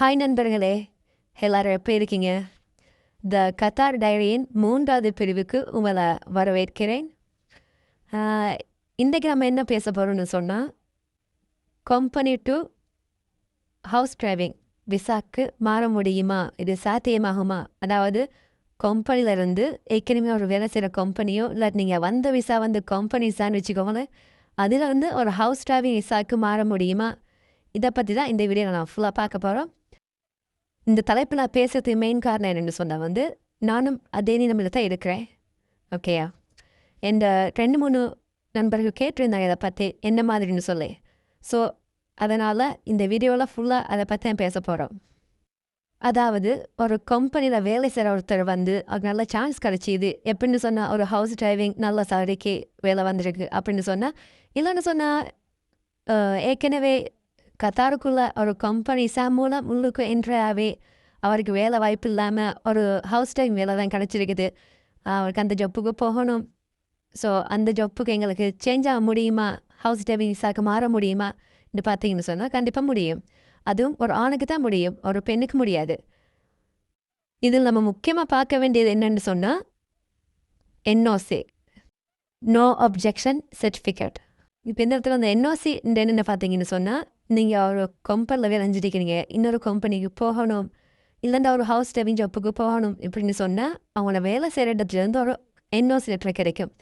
Hi நண்பர்களே. எல்லாரும் எப்படி இருக்கீங்க? த கத்தார் டைரியின் மூன்றாவது பிரிவுக்கு உங்களை வரவேற்கிறேன். இன்றைக்கு நம்ம என்ன பேச போகிறோம்னு சொன்னால் கம்பெனி டு ஹவுஸ் டிரைவிங் விசாக்கு மாற முடியுமா? இது சாத்தியமாகுமா? அதாவது கம்பெனிலேருந்து ஏற்கனவே ஒரு வேலை செய்கிற கம்பெனியோ இல்லை நீங்கள் வந்த விசா வந்து கம்பெனிஸான்னு வச்சுக்கோங்களேன் அதில் வந்து ஒரு ஹவுஸ் டிரைவிங் விசாக்கு மாற முடியுமா? இதை பற்றி தான் இந்த வீடியோ நான் ஃபுல்லாக பார்க்க போகிறோம் இந்த தலைப்பு நான் பேசுறதுக்கு மெயின் காரணம் என்னென்னு சொன்னால் வந்து நானும் அதே நிலைமையில் தான் இருக்கிறேன். ஓகேயா என் ரெண்டு மூணு நண்பர்கள் கேட்டிருந்தாங்க இதை பற்றி என்ன மாதிரின்னு சொல்லி. ஸோ அதனால் இந்த வீடியோவில் ஃபுல்லாக அதை பற்றி தான் பேச போகிறோம் அதாவது ஒரு கம்பெனியில் வேலை செய்கிற ஒருத்தர் வந்து அவருக்கு நல்ல சான்ஸ் கிடச்சிது எப்படின்னு சொன்னால் ஒரு ஹவுஸ் டிரைவிங் நல்ல சாரிக்கு வேலை வந்திருக்கு அப்படின்னு சொன்னால் இல்லைன்னு சொன்னால் ஏற்கனவே கத்தாருக்குள்ள ஒரு கம்பெனி சாம் மூலம் உள்ளுக்கு என்ட்ராகவே அவருக்கு வேலை வாய்ப்பு இல்லாமல் ஒரு ஹவுஸ் டைம் வேலை தான் கிடச்சிருக்குது. அவருக்கு அந்த ஜப்புக்கு போகணும். ஸோ அந்த ஜப்புக்கு எங்களுக்கு சேஞ்ச் ஆக முடியுமா? ஹவுஸ் டைவிங் மாற முடியுமா? என்று பார்த்தீங்கன்னு சொன்னால் கண்டிப்பாக முடியும். அதுவும் ஒரு ஆணுக்கு தான் முடியும் ஒரு பெண்ணுக்கு முடியாது. இதில் நம்ம முக்கியமாக பார்க்க வேண்டியது என்னன்னு சொன்னால் என்ஓசி நோ அப்ஜெக்ஷன் சர்டிஃபிகேட் இப்போ இந்த இடத்துல அந்த என்ஓசி என்னென்ன பார்த்தீங்கன்னு சொன்னால் நீங்கள் ஒரு கம்பெனியில் வேலை செஞ்சுருக்கிறீங்க இன்னொரு கம்பெனிக்கு போகணும். இல்லைன்னா ஒரு ஹவுஸ் டேவிங் ஜப்புக்கு போகணும் இப்படின்னு சொன்னால் அவங்கள வேலை செய்கிற இடத்துலேருந்து ஒரு என்ஓசி லெட்டர் கிடைக்கும்.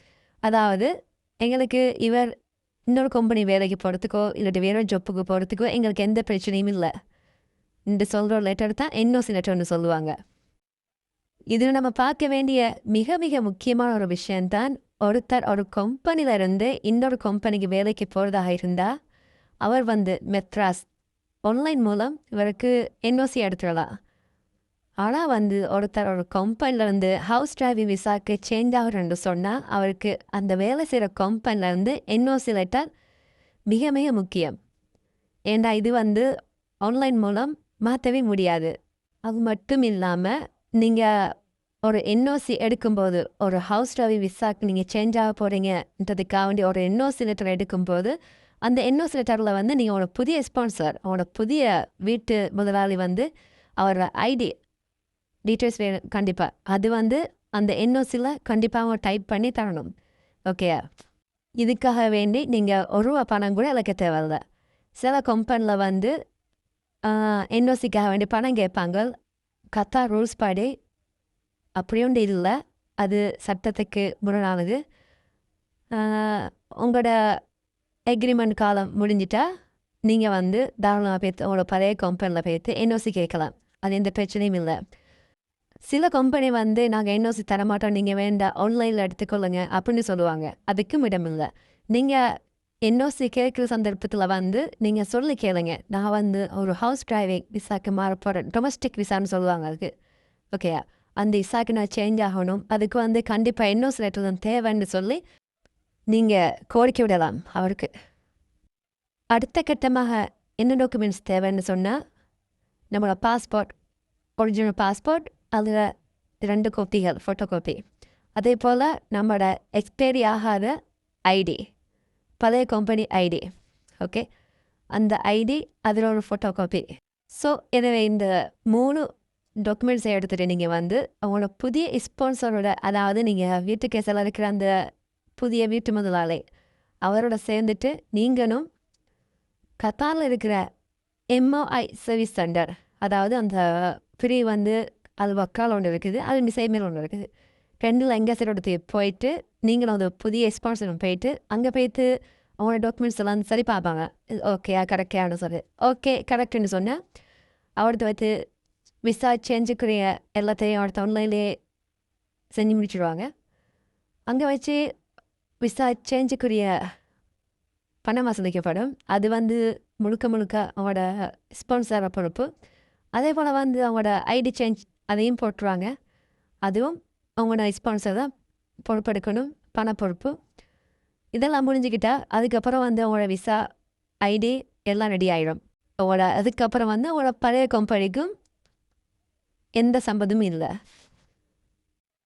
அதாவது எங்களுக்கு இவர் இன்னொரு கம்பெனி வேலைக்கு போகிறதுக்கோ இல்லாட்டி வேற ஜப்புக்கு போகிறதுக்கோ எங்களுக்கு எந்த பிரச்சனையும் இல்லை. இந்த சொல்கிற லெட்டர் தான் என்ஓசி லெட்டர்னு சொல்லுவாங்க. இதில் நம்ம பார்க்க வேண்டிய மிக மிக முக்கியமான ஒரு விஷயம்தான் ஒருத்தர் ஒரு கம்பெனில இருந்து இன்னொரு கம்பெனிக்கு வேலைக்கு போகிறதாக இருந்தால் அவர் வந்து மெத்ராஸ் ஆன்லைன் மூலம் இவருக்கு என்ஓசி எடுத்துடலாம். ஆனால் வந்து ஒருத்தர் ஒரு கம்பெனிலேருந்து ஹவுஸ் டிரைவிங் விசாக்கு சேஞ்ச் ஆகிறன்னு சொன்னால் அவருக்கு அந்த வேலை செய்கிற கம்பெனிலேருந்து என்ஓசி லெட்டர் மிக மிக முக்கியம். ஏண்டா இது வந்து ஆன்லைன் மூலம் மாற்றவே முடியாது. அது மட்டும் இல்லாமல் நீங்கள் ஒரு என்ஓசி எடுக்கும்போது ஒரு ஹவுஸ் டிரைவிங் விசாக்கு நீங்கள் சேஞ்ச் ஆக போகிறீங்கன்றதுக்காக வேண்டி ஒரு என்ஓசி லெட்டர் எடுக்கும்போது அந்த என்ஓசி லெட்டரில் வந்து நீங்கள் அவனோட புதிய ஸ்பான்சர் அவனோட புதிய வீட்டு முதலாளி வந்து அவரோட ஐடி டீட்டெயில்ஸ் வேணும் கண்டிப்பாக அது வந்து அந்த என்ஓசியில் கண்டிப்பாக டைப் பண்ணி தரணும். ஓகே இதுக்காக வேண்டி நீங்கள் ஒரு ரூபா பணம் கூட இழக்க தேவையில்ல. சில கம்பெனியில் வந்து என்ஓசிக்காக வேண்டி பணம் கேட்பாங்க. கத்தா ரூல்ஸ் படி அப்படி ஒன்று இல்லை. அது சட்டத்துக்கு முரணானது. உங்களோட எக்ரிமெண்ட் காலம் முடிஞ்சிட்டா நீங்கள் வந்து தாராளமாக போய்த்து உங்களோட பழைய கம்பெனியில் போய்த்து என்ஓசி கேட்கலாம். அது எந்த பிரச்சனையும் இல்லை. சில கம்பெனி வந்து நாங்கள் என்ஓசி தரமாட்டோம் நீங்கள் வேண்டாம் ஆன்லைனில் எடுத்துக்கொள்ளுங்க அப்படின்னு சொல்லுவாங்க. அதுக்கும் இடமில்லை நீங்கள் என்ஓசி கேட்குற சந்தர்ப்பத்தில் வந்து நீங்கள் சொல்லி கேளுங்க. நான் வந்து ஒரு ஹவுஸ் டிரைவிங் விசாக்கு மாற போகிறேன் டொமஸ்டிக் விசான்னு சொல்லுவாங்க அதுக்கு. ஓகே அந்த விசாக்கு நான் சேஞ்ச் ஆகணும். அதுக்கு வந்து கண்டிப்பாக என்ஓசி லெட்டர் தான் தேவைன்னு சொல்லி நீங்கள் கோரிக்கை விடலாம் அவருக்கு. அடுத்த கட்டமாக என்ன டாக்குமெண்ட்ஸ் தேவைன்னு சொன்னால் நம்மளோட பாஸ்போர்ட் ஒரிஜினல் பாஸ்போர்ட் அதில் ரெண்டு கோப்பிகள் ஃபோட்டோ காப்பி அதே போல் நம்மளோட எக்ஸ்பைரி ஆகாத ஐடி பழைய கம்பெனி ஐடி ஓகே அந்த ஐடி அதில் ஒரு ஃபோட்டோ காப்பி ஸோ எனவே இந்த மூணு டாக்குமெண்ட்ஸை எடுத்துகிட்டு நீங்கள் வந்து அவங்களோட புதிய ஸ்பான்சரோட அதாவது நீங்கள் வீட்டுக்கு செல்ல இருக்கிற அந்த புதிய வீட்டு முதலாளி. அவரோட சேர்ந்துட்டு நீங்களும் கத்தாரில் இருக்கிற எம்ஓஐ சர்வீஸ் சென்டர் அதாவது அந்த ஃப்ரீ வந்து அது வக்கால் ஒன்று இருக்குது அது மிசைமேல் ஒன்று இருக்குது. ரெண்டில் எங்கே சைடோட போயிட்டு நீங்களும் அந்த புதிய ஸ்பான்சர் போயிட்டு அங்கே போயிட்டு அவங்களோட டாக்குமெண்ட்ஸ் எல்லாம் சரி பார்ப்பாங்க. ஓகேயா கரெக்டானு சொல்லி. ஓகே கரெக்டுன்னு சொன்னால் அவர்கிட்ட வைத்து விசா சேஞ்சுக்குரிய எல்லாத்தையும் அவர்கிட்ட ஆன்லைன்லேயே செஞ்சு முடிச்சுடுவாங்க. அங்கே வச்சு விசா சேஞ்சுக்குரிய பணம் வசூலிக்கப்படும் அது வந்து முழுக்க முழுக்க அவங்களோட ஸ்பான்சர் பொறுப்பு. அதே போல் வந்து அவங்களோட ஐடி சேஞ்ச் அதையும் போட்டுருவாங்க. அதுவும் அவங்களோட ஸ்பான்சர் தான் பொறுப்பெடுக்கணும் பண பொறுப்பு. இதெல்லாம் முடிஞ்சுக்கிட்டால் அதுக்கப்புறம் வந்து அவங்களோட விசா ஐடி எல்லாம் ரெடி ஆகிடும் அவங்களோட அதுக்கப்புறம் வந்து அவங்களோட பழைய கம்பெனிக்கும் எந்த சம்பந்தமும் இல்லை.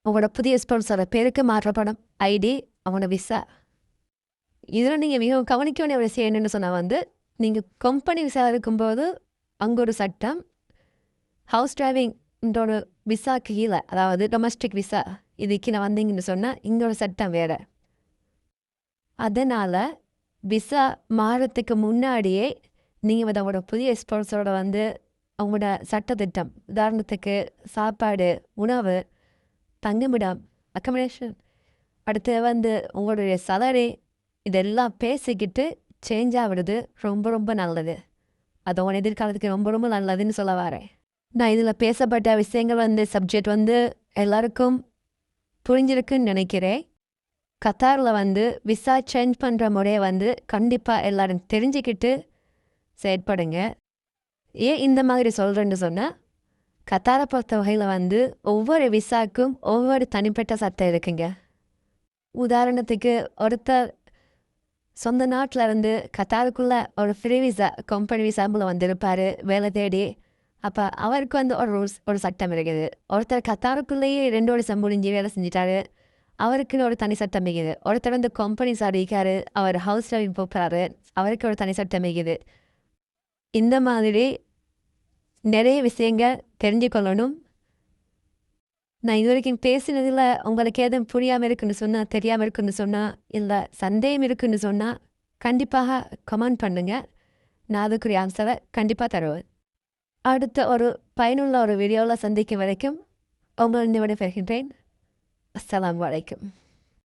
அவங்களோட புதிய ஸ்பான்சரை பேருக்கு மாற்றப்படும். ஐடி அவனை விசா. இதில் நீங்கள் மிகவும் கவனிக்க வேண்டிய ஒரு விஷயம் என்னென்னு சொன்னால் வந்து நீங்கள் கம்பெனி விசா இருக்கும்போது அங்கே ஒரு சட்டம் ஹவுஸ் டிரைவிங் ஒரு விசா கீழே அதாவது டொமஸ்டிக் விசா இது கீழே வந்தீங்கன்னு சொன்னால் இங்கே ஒரு சட்டம் வேறு. அதனால் விசா மாறத்துக்கு முன்னாடியே நீங்கள் வந்து அவங்களோட புதிய ஸ்போர்ட்ஸோட வந்து அவங்களோட சட்டத்திட்டம் உதாரணத்துக்கு சாப்பாடு உணவு தங்குமிடம் அக்கமடேஷன் அடுத்து வந்து உங்களுடைய சலரி இதெல்லாம் பேசிக்கிட்டு சேஞ்ச் ஆகிடுது ரொம்ப ரொம்ப நல்லது. அது உன் எதிர்காலத்துக்கு ரொம்ப ரொம்ப நல்லதுன்னு சொல்ல வரேன். நான் இதில் பேசப்பட்ட விஷயங்கள் வந்து சப்ஜெக்ட் வந்து எல்லாருக்கும் புரிஞ்சிருக்குன்னு நினைக்கிறேன். கத்தாரில் வந்து விசா சேஞ்ச் பண்ணுற முறையை வந்து கண்டிப்பாக எல்லோரும் தெரிஞ்சுக்கிட்டு செயற்படுங்க. ஏன் இந்த மாதிரி சொல்கிறேன்னு சொன்னால் கத்தாரை பொறுத்த வகையில் வந்து ஒவ்வொரு விசாக்கும் ஒவ்வொரு தனிப்பட்ட சட்டம் இருக்குங்க. உதாரணத்துக்கு ஒருத்தர் சொந்த நாட்டில் இருந்து கத்தாருக்குள்ளே ஒரு ஃப்ரீ விசா கம்பெனி விசாம்பில் வந்திருப்பார் வேலை தேடி. அப்போ அவருக்கு வந்து ஒரு ரூல்ஸ் ஒரு சட்டம் இருக்குது. ஒருத்தர் கத்தாருக்குள்ளேயே ரெண்டு வருஷம் முடிஞ்சு வேலை செஞ்சிட்டாரு. அவருக்குன்னு ஒரு தனி சட்டம் இருக்குது. ஒருத்தர் வந்து கம்பெனிஸ் அறிவிக்காரு அவர் ஹவுஸ் டிரைவிங் போகிறாரு அவருக்கு ஒரு தனி சட்டம் இருக்குது. இந்த மாதிரி நிறைய விஷயங்கள் தெரிஞ்சுக்கொள்ளணும். நான் இது வரைக்கும் பேசினதில் உங்களுக்கு எதுவும் புரியாமல் இருக்குன்னு சொன்னால் தெரியாமல் இருக்குன்னு சொன்னால் இல்லை சந்தேகம் இருக்குன்னு சொன்னால் கண்டிப்பாக கமெண்ட் பண்ணுங்கள் நான் அதுக்குரிய ஆன்சரை கண்டிப்பாக தருவேன். அடுத்த ஒரு பயனுள்ள ஒரு வீடியோவில் சந்திக்கும் வரைக்கும் உங்கள் விடைபெறுகின்றேன். அஸ்லாம் அலைக்கும்.